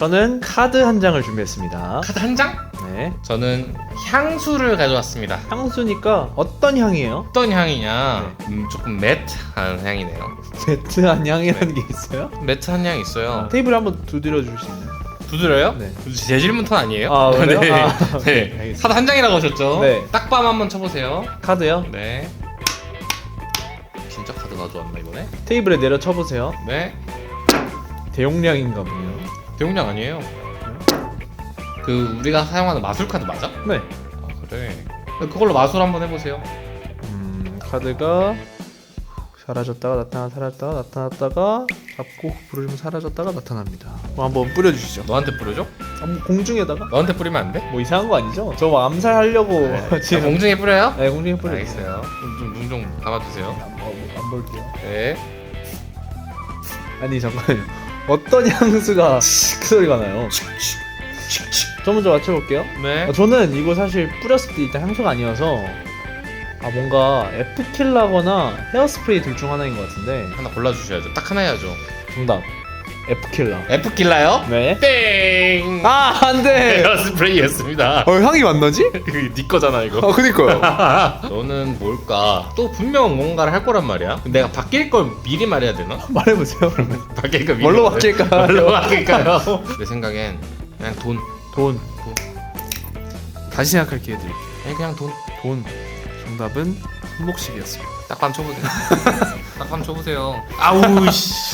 저는 카드 한 장을 준비했습니다. 카드 한 장? 네. 저는 향수를 가져왔습니다. 향수니까 어떤 향이에요? 어떤 향이냐? 음, 조금 매트한 향이네요. 매트한 향이라는 게 있어요? 매트한 향이 있어요. 테이블에 한번 두드려 주실 수 있나요? 두드려요? 네. 제 질문 톤 아니에요? 아, 그래요? 네. 아, 네. 알겠습니다. 카드 한 장이라고 하셨죠? 네. 딱밤 한번 쳐보세요. 카드요? 네. 진짜 카드 가져왔나 이번에? 테이블에 내려 쳐보세요. 네. 대용량인가 보네요. 대용량 아니에요. 그 우리가 사용하는 마술 카드 맞아? 네. 아 그래. 그걸로 마술 한번 해보세요. 음, 카드가 사라졌다가 나타나 사라졌다가 나타났다가 잡고 부르면 사라졌다가 나타납니다. 그럼 한번 뿌려주시죠. 너한테 뿌려줘? 아, 뭐 공중에다가? 너한테 뿌리면 안 돼? 뭐 이상한 거 아니죠? 저 뭐 암살하려고 자, 지금 공중에 뿌려요? 네 공중에 뿌려주세요. 알겠어요. 좀눈 좀 감아주세요. 안, 봐- 안 볼게요. 네. 아니 잠깐만요. 어떤 향수가 그 소리가 나요? 저 먼저 맞춰볼게요. 네. 아, 저는 이거 사실 뿌렸을 때 일단 향수가 아니어서 아 뭔가 에프킬라거나 헤어스프레이 둘 중 하나인 것 같은데 하나 골라주셔야죠. 딱 하나 해야죠. 정답 에프킬라. F킬라요? 네. 땡. 아 안 돼. 에어 스프레이였습니다. 어 향이 안 나지? 그네 거잖아 이거. 아 그니까요. 너는 뭘까? 또 분명 뭔가를 할 거란 말이야. 내가 바뀔 걸 미리 말해야 되나? 말해보세요. 그러면 바뀔 거 미리. 뭘로 말해. 바뀔까요? 뭘로 바뀔까요? 내 생각엔 그냥 돈. 돈. 돈. 다시 생각할 기회 드릴게요. 아니 그냥 돈. 돈. 정답은 손목시계였습니다. 딱밤 쳐보세요. 딱밤 쳐보세요. 아우 씨.